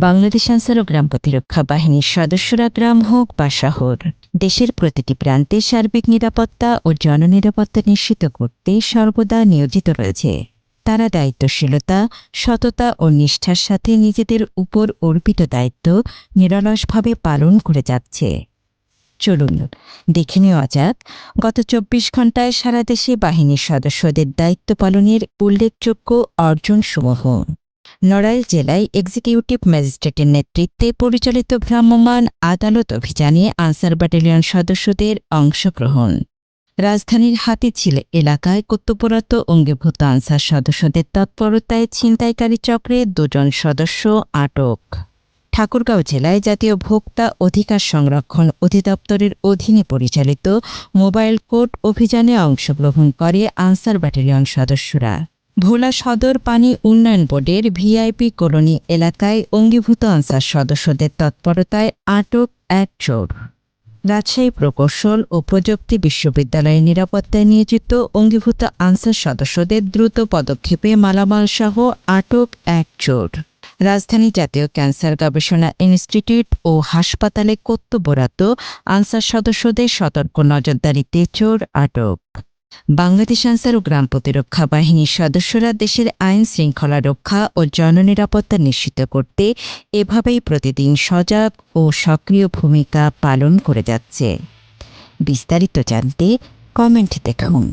বাংলাদেশ আনসার ও গ্রাম প্রতিরক্ষা বাহিনীর সদস্যরা গ্রাম হোক বা শহর, দেশের প্রতিটি প্রান্তে সার্বিক নিরাপত্তা ও জননিরাপত্তা নিশ্চিত করতে সর্বদা নিয়োজিত রয়েছে। তারা দায়িত্বশীলতা, সততা ও নিষ্ঠার সাথে নিজেদের উপর অর্পিত দায়িত্ব নিরলসভাবে পালন করে যাচ্ছে। চলুন, দেখে নেওয়া যাক। গত চব্বিশ ঘন্টায় সারা দেশে বাহিনীর সদস্যদের দায়িত্ব পালনের উল্লেখযোগ্য অর্জনসমূহ। নড়াইল জেলায় এক্সিকিউটিভ ম্যাজিস্ট্রেটের নেতৃত্বে পরিচালিত ভ্রাম্যমাণ আদালত অভিযানে আনসার ব্যাটালিয়ন সদস্যদের অংশগ্রহণ। রাজধানীর হাতিঝিল এলাকায় কর্তব্যরত অঙ্গীভূত আনসার সদস্যদের তৎপরতায় ছিনতাইকারী চক্রে দুজন সদস্য আটক। ঠাকুরগাঁও জেলায় জাতীয় ভোক্তা অধিকার সংরক্ষণ অধিদপ্তরের অধীনে পরিচালিত মোবাইল কোর্ট অভিযানে অংশগ্রহণ করে আনসার ব্যাটালিয়ন সদস্যরা। ভোলা সদর পানি উন্নয়ন বোর্ডের ভিআইপি কলোনি এলাকায় অঙ্গীভূত আনসার সদস্যদের তৎপরতায় আটক এক চোর। রাজশাহী প্রকৌশল ও প্রযুক্তি বিশ্ববিদ্যালয়ের নিরাপত্তায় নিয়োজিত অঙ্গীভূত আনসার সদস্যদের দ্রুত পদক্ষেপে মালামাল সহ আটক এক চোর। রাজধানী জাতীয় ক্যান্সার গবেষণা ইনস্টিটিউট ও হাসপাতালে কর্তব্যরত আনসার সদস্যদের সতর্ক নজরদারিতে চোর আটক। বাংলাদেশ আনসার ও গ্রাম প্রতিরক্ষা বাহিনীর সদস্যরা দেশের আইন শৃঙ্খলা রক্ষা ও জননিরাপত্তা নিশ্চিত করতে এভাবেই প্রতিদিন সজাগ ও সক্রিয় ভূমিকা পালন করে যাচ্ছে। বিস্তারিত জানতে কমেন্ট দেখুন।